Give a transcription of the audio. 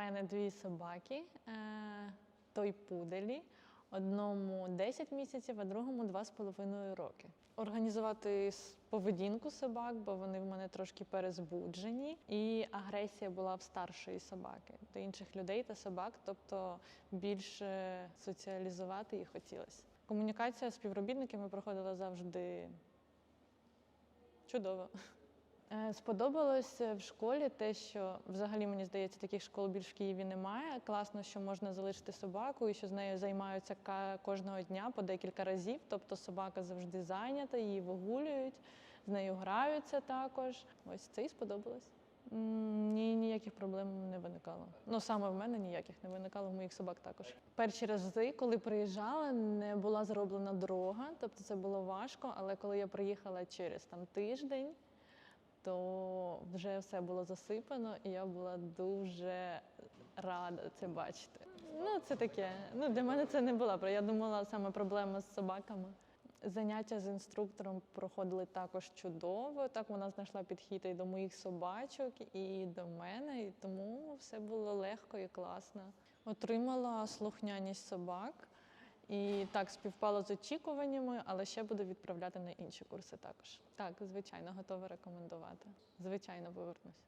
мене дві собаки, е, той пуделі. Одному 10 місяців, а другому 2,5 роки. Організувати поведінку собак, бо вони в мене трошки перезбуджені, і агресія була в старшої собаки до інших людей та собак, тобто більше соціалізувати їх хотілося. Комунікація з співробітниками проходила завжди чудово. Е, Сподобалось в школі те, що взагалі мені здається, таких школ більш в Києві немає. Класно, що можна залишити собаку і що з нею займаються кожного дня по декілька разів. Тобто собака завжди зайнята, її вигулюють, з нею граються також. Ось це і сподобалось. Ні, ніяких проблем не виникало. Ну саме в мене ніяких не виникало, в моїх собак також. Перші рази, коли приїжджала, не була зроблена дорога, тобто це було важко. Але коли я приїхала через там тиждень, то вже все було засипано, і я була дуже рада це бачити. Ну, це таке. Ну, для мене це не була. Я думала саме проблема з собаками. Заняття з інструктором проходили також чудово. Так вона знайшла підхід і до моїх собачок, і до мене, і тому все було легко і класно. Отримала слухняність собак. І так співпало з очікуваннями, але ще буду відправляти на інші курси також. Так, звичайно, готова рекомендувати. Звичайно, повернусь.